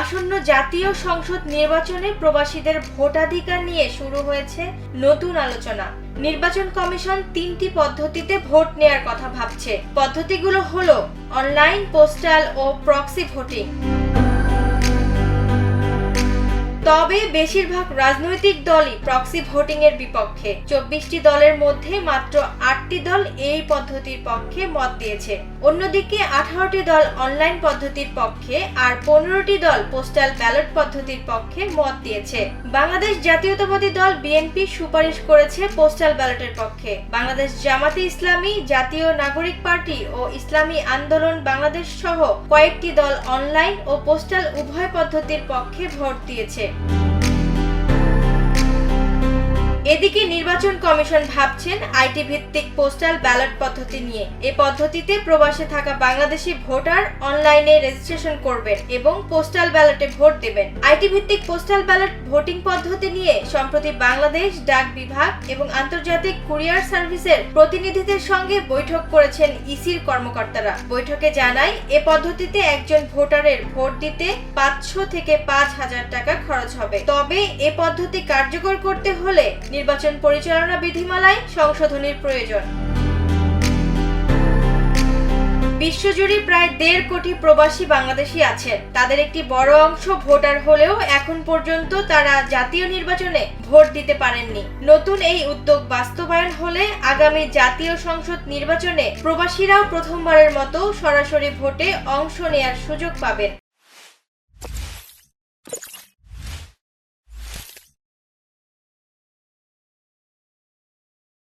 আসন্ন জাতীয় সংসদ নির্বাচনে প্রবাসীদের ভোটাধিকার নিয়ে শুরু হয়েছে নতুন আলোচনা। নির্বাচন কমিশন তিনটি পদ্ধতিতে ভোট নেয়ার কথা ভাবছে। পদ্ধতিগুলো হলো অনলাইন, পোস্টাল ও প্রক্সি ভোটিং। তবে বেশিরভাগ রাজনৈতিক দলই প্রক্সি ভোটিং এর বিপক্ষে। চব্বিশটি দলের মধ্যে মাত্র আটটি দল এই পদ্ধতির পক্ষে মত দিয়েছে। অন্যদিকে আঠারোটি দল অনলাইন পদ্ধতির পক্ষে আর পনেরোটি দল পোস্টাল ব্যালট পদ্ধতির পক্ষে মত দিয়েছে। বাংলাদেশ জাতীয়তাবাদী দল বিএনপি সুপারিশ করেছে পোস্টাল ব্যালটের পক্ষে। বাংলাদেশ জামাতে ইসলামী, জাতীয় নাগরিক পার্টি ও ইসলামী আন্দোলন বাংলাদেশ সহ কয়েকটি দল অনলাইন ও পোস্টাল উভয় পদ্ধতির পক্ষে ভোট দিয়েছে। Bye. এদিকে নির্বাচন কমিশন ভাবছেন আইটি ভিত্তিক পোস্টাল ব্যালট পদ্ধতি নিয়ে। এ পদ্ধতিতে প্রবাসে থাকা বাংলাদেশি ভোটার অনলাইনে রেজিস্ট্রেশন করবেন এবং পোস্টাল ব্যালটে ভোট দেবেন। আইটি ভিত্তিক পোস্টাল ব্যালট ভোটিং পদ্ধতি নিয়ে সম্প্রতি বাংলাদেশ ডাক বিভাগ এবং আন্তর্জাতিক কুরিয়ার সার্ভিসের প্রতিনিধিদের সঙ্গে বৈঠক করেছেন ইসির কর্মকর্তারা। বৈঠকে জানায়, এ পদ্ধতিতে একজন ভোটারের ভোট দিতে পাঁচশো থেকে পাঁচ হাজার টাকা খরচ হবে। তবে এ পদ্ধতি কার্যকর করতে হলে নির্বাচন পরিচালনা বিধিমালায় সংশোধনীর প্রয়োজন। বিশ্বজুড়ে প্রায় দেড় কোটি প্রবাসী বাংলাদেশি আছেন। তাদের একটি বড় অংশ ভোটার হলেও এখন পর্যন্ত তারা জাতীয় নির্বাচনে ভোট দিতে পারেননি। নতুন এই উদ্যোগ বাস্তবায়ন হলে আগামী জাতীয় সংসদ নির্বাচনে প্রবাসীরাও প্রথমবারের মতো সরাসরি ভোটে অংশ নেয়ার সুযোগ পাবেন।